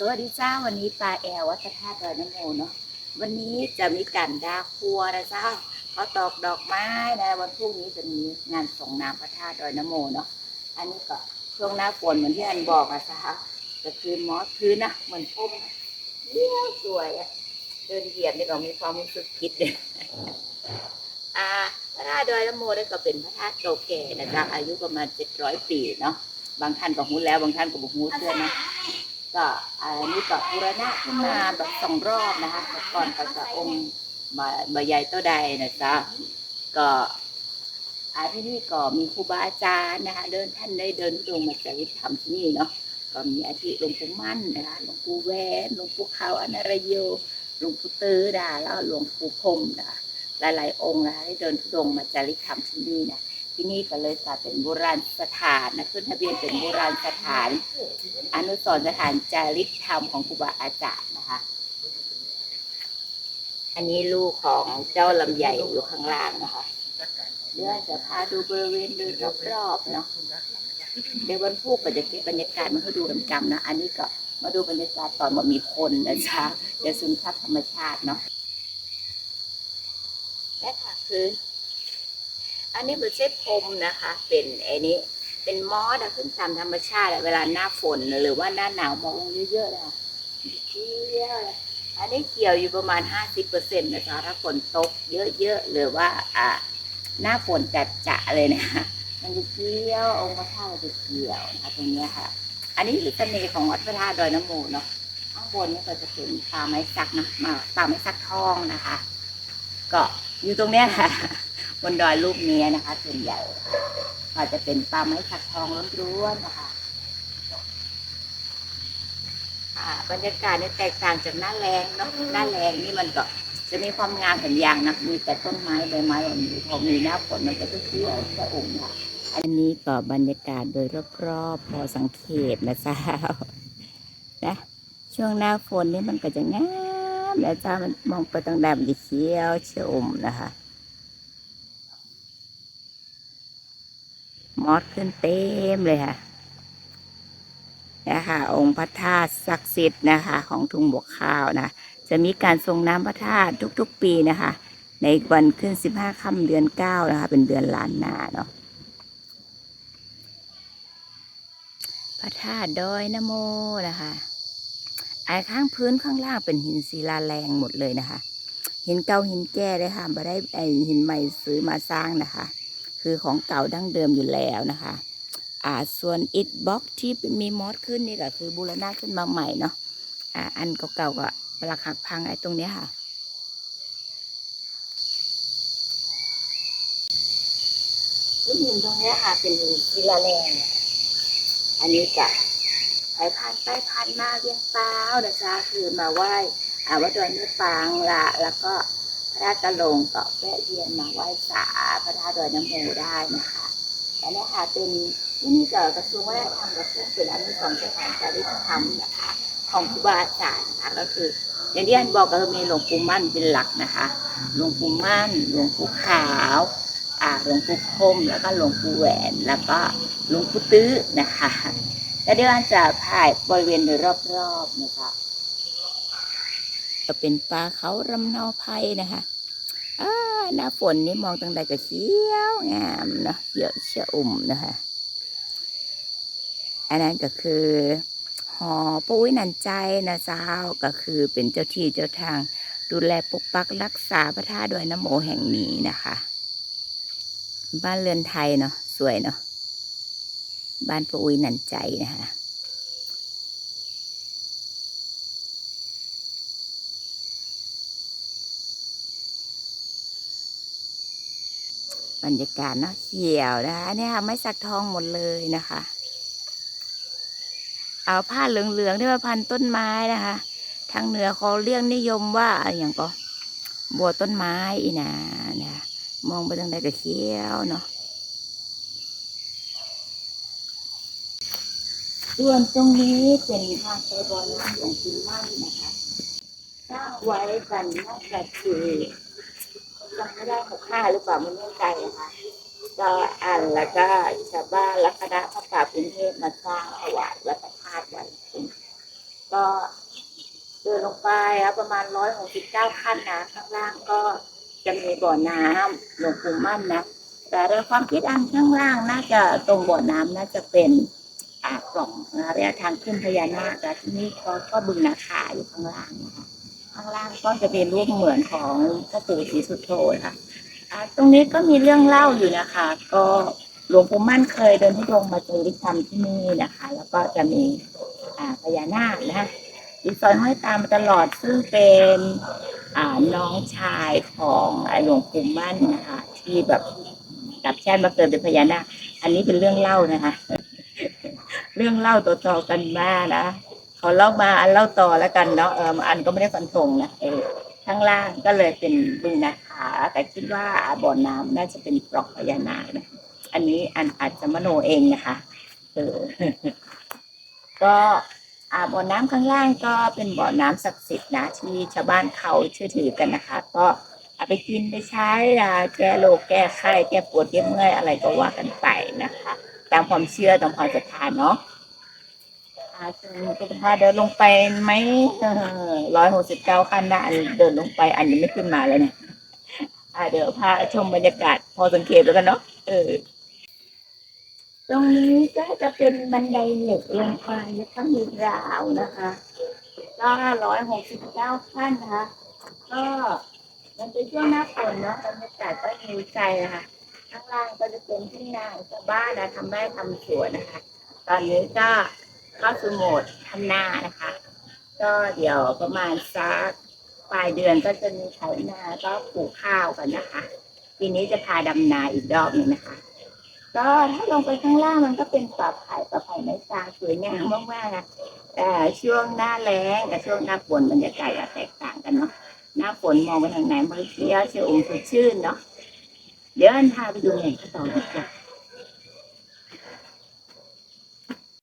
สวัสดีเจ้าวันนี้ปลาแอลวัดพระธาตุดอยน้ำโมเนาะวันนี้จะมีการดาครัวนะเจ้าเขาตอกดอกไม้นะวันพรุ่งนี้จะมีงานส่งน้ำพระธาตุดอยน้ำโมเนาะอันนี้ก็ช่วงหน้าฝนเหมือนที่อันบอกอะเจ้าก็คือมอสพื้นนะเหมือนพุ่มเยี่ยวสวยอะเดินเหยียบนี่ก็มีความรู้สึกคิดเลยอ่าพระธาตุดอยน้ำโมนี่ก็เป็นพระธาตุเก่าแก่นะจ้าอายุประมาณเจ็ดร้อยปีเนาะบางท่านก็หูแล้วบางท่านก็บอกหูเชื่อนะ ก็อันนี้ก็บูรณะขึ้นมาแบบสองรอบนะคะก่อนก็จะองค์บาบาใหญ่ตัวใดนะจ๊ะก็อาที่นี่ก็มีครูบาอาจารย์นะคะ เดินท่านได้เดินลงมาจากวิธรรมที่นี่เนาะก็มีอาทิหลวงปู่มั่นนะคะหลวงปู่แวนหลวงปู่ขาอนารโยหลวงปู่ตื้อดาแล้วหลวงปู่พรมนะคะหลายๆองค์นะคะที่เดินทุดงมาจาริกธรรมที่นี่นะ ที่นี่ก็เลยกลายเป็นโบราณสถานนะขึ้นทะเบียนเป็นโบราณสถาน อนุสรณ์สถานจาริกธรรมของครูบาอาจารย์นะคะ อันนี้ลูกของเจ้าลำใหญ่อยู่ข้างล่างนะคะเดี๋ยวจะพาดูบริเวณโดยรอบๆเนาะเดี๋ยววันพุธก็จะเก็บบรรยากาศมาให้ดูกันจำนะ อันนี้ก็มาดูบรรยากาศตอนว่ามีคนนะจ๊ะเดี๋ยวซึมซับธรรมชาติเนาะและค่ะคือ อันนี้เป็นเส้นพรมนะคะ เป็นไอ้นี้ เป็นมอสอะขึ้นตามธรรมชาติเวลาหน้าฝนหรือว่าหน้าหนาวมองเยอะๆนะคะเกี่ยวอันนี้เกี่ยวอยู่ประมาณห้าสิบเปอร์เซ็นต์นะคะถ้าฝนตกเยอะๆหรือว่าอ่าหน้าฝนจัดจะเลยนะคะมันจะเกี่ยวองค์พระธาตุจะเกี่ยวนะคะตรงนี้ค่ะ อันนี้คือเสน่ห์ของวัดพระธาตุดอยน้ำโมเนาะข้างบนนี่ก็จะเป็นปลาไม้ซักนะมาปลาไม้ซักทองนะคะ ก็อยู่ตรงเนี้ยค่ะ บนดอยลูกเนี้ยนะคะส่วนใหญ่ก็จะเป็นปลาไม้สักทองล้วนๆนะคะบรรยากาศเนี่ยแตกต่างจากหน้าแรงเนาะหน้าแรงนี่มันก็จะมีความงามแผ่นยางนะมีแต่ต้นไม้ใบไม้แบบนี้พอมีหน้าฝนมันก็จะเขียวจะอุ่มค่ะอันนี้ก็บรรยากาศโดยรอบๆพอสังเกตนะจ๊ะนะช่วงหน้าฝนนี่มันก็จะงามนะจ๊ะมันมองไปทางแดดมันจะเขียวชอุ่มนะคะ มอสขึ้นเต็มเลยค่ะนะคะองค์พระธาตุศักดิ์สิทธิ์นะคะ ของทุ่งบวกข้าวนะจะมีการทรงน้ำพระธาตุทุกๆ ปีนะคะ ในวันขึ้นสิบห้าค่ำเดือนเก้านะคะ เป็นเดือนล้านนาเนาะพระธาตุดอยนโมนะคะไอ้ข้างพื้นข้างล่างเป็นหินศิลาแรงหมดเลยนะคะ หินเก่าหินแก่เลยค่ะม่ได้ไอหินใหม่ซื้อมาสร้างนะคะ คือของเก่าดั้งเดิมอยู่แล้วนะคะ อ่าส่วนอิฐบล็อกที่มีมอสขึ้นนี่ก็คือบูรณะขึ้นมาใหม่เนาะอ่าอันเก่าๆก็ปลักหักพังไอ้ตรงนี้ค่ะหินตรงนี้ค่ะเป็นศิลาแรงอันนี้ก็ใครผ่านไปผ่านมาเวียงเปล่านะจ๊ะคือมาไหว้อ่าวัดดอยนื้อปางละแล้วก็ ระธาตุกะโหลงก็แวะเวียนมาไหว้สาพระธาตุดอยน้ำโมได้นะคะและนี่ค่ะเป็นที่นี่เก็กระทรวงวัฒนธรรมกระทรวงเป็นอนุสรณ์สถานจาริกธรรมนะคะของครูบาอาจารย์นะคะก็คืออย่างที่อันบอกก็คือมีหลวงปู่มั่นเป็นหลักนะคะ หลวงปู่มั่น หลวงปู่ขาวอ่าหลวงปู่คมแล้วก็หลวงปู่แหวนแล้วก็หลวงปู่ตื้อนะคะแล้วเดี๋ยวอันจะพายบริเวณโดยรอบๆนะคะ ก็เป็นปลาเขารำเนาไพรนะคะหน้าฝนนี่มองตั้งแต่ก็เขียวงามเนาะเขียวเชื่ออุ่มนะคะอันนั้นก็คือหอปุ้ยนันใจนะเจ้าก็คือเป็นเจ้าที่เจ้าทาง ดูแลปกปักรักษาพระธาตุดอยน้ำโมแห่งนี้นะคะ บ้านเรือนไทยเนาะสวยเนาะบ้านปุ้ยนันใจนะคะ บรรยากาศเนาะเขียวนะคะเนี่ยค่ะไม้สักทองหมดเลยนะคะ เอาผ้าเหลืองๆที่มาพันต้นไม้นะคะ ทางเหนือเขาเรียกนิยมว่าอะไรอย่างก็บัวต้นไม้อีนะนะมองไปทางใดก็เขียวเนาะส่วนตรงนี้เป็นทางไปบอลน้ำหลวงปู่มั่นนะคะสร้างไว้กันน่าจะคือ จำไม่ได้หกห้าหรือเปล่าไมันไม่ใจนะคะก็อ่านแล้วก็ชาวบ้านและคณะพระป่ากรุงเทพมาสร้างถวายวัดพระธาตุไว้ก็ไปอะประมาณร้อยหกสิบเก้าขั้นนะข้างล่างก็จะมีบ่อน้ำหลวงปู่มั่นนะแต่โดยความคิดอันข้างล่างน่าจะตรงบ่อน้ำน่าจะเป็นอ่ากล่องนะระยะทางขึ้นพญานาคแต่ที่นี่ก็ก็บึงนาคาอยู่ข้างล่างนะคะ ข้างล่างก็จะเป็นรูปเหมือนของพ่อปู่ศรีสุโธค่ะอ่าตรงนี้ก็มีเรื่องเล่าอยู่นะคะ ก็หลวงปู่มั่นเคยเดินทุดงมาเจอฤทธิ์ธรรมที่นี่นะคะ แล้วก็จะมีพญานาคนะอีซอยห้อยตามมาตลอดซึ่งเป็นน้องชายของหลวงปู่มั่นนะคะที่แบบกับแช่นมาเกิดเป็นพญานาค อันนี้เป็นเรื่องเล่านะคะ เรื่องเล่าต่อๆกันมานะ ขาเล่ามาอันเล่าต่อแล้วกันเนาะเอออันก็ไม่ได้ฟันธงนะเออข้างล่างก็เลยเป็นบึงนะคะแต่คิดว่าบ่อน้ำน่าจะเป็นปลองพญานาคนะอันนี้อันอาจจะมโนเองนะคะเออก็อ่าบ่อน้ำข้างล่างก็เป็นบ่อน้ำศักดิ์สิทธิ์นะที่ชาวบ้านเขาเชื่อถือกันนะคะ ก็เอาไปกินไปใช้อ่าแก้โรคแก้ไข้แก้ปวดแก้เมื่อยอะไรก็ว่ากันไปนะคะ ตามความเชื่อตามความศรัทธาเนาะ เดินลงไปไหมร้อยหกสิบเก้าขั้นนะอันเดินลงไปอันยังไม่ขึ้นมาเลยเนี่ยอ่าเดี๋ยวพาชมบรรยากาศพอสังเกตแล้วกันเนาะเออ ตรงนี้ก็จะเป็นบันไดเหล็กลงไปแล้วก็มีราวนะคะก็ร้อยหกสิบเก้าขั้นนะคะ ก็มันเป็นช่วงหน้าฝนเนาะบรรยากาศก็หิวใจนะคะข้างล่างก็จะเป็นที่นาชาวบ้านนะทำไร่ทำสวนนะคะ ตอนนี้ก็ เข้าสู่โหมดทำนานะคะ ก็เดี๋ยวประมาณสักปลายเดือนก็จะมีไถนาก็ปลูกข้าวกันนะคะ ปีนี้จะพาดำนาอีกรอบหนึ่งนะคะ ก็ถ้าลงไปข้างล่างมันก็เป็นป่าไผ่ป่าไผ่ไม้ตางสวยงามมากๆนะแต่ช่วงหน้าแล้งกับช่วงหน้าฝนบรรยากาศจะแตกต่างกันเนาะหน้าฝนมองไปทางไหนมันเที่ยวเชียวองสดชื่นเนาะเดี๋ยวอันพาไปดูแหล่งข้าวตอกดีกว่า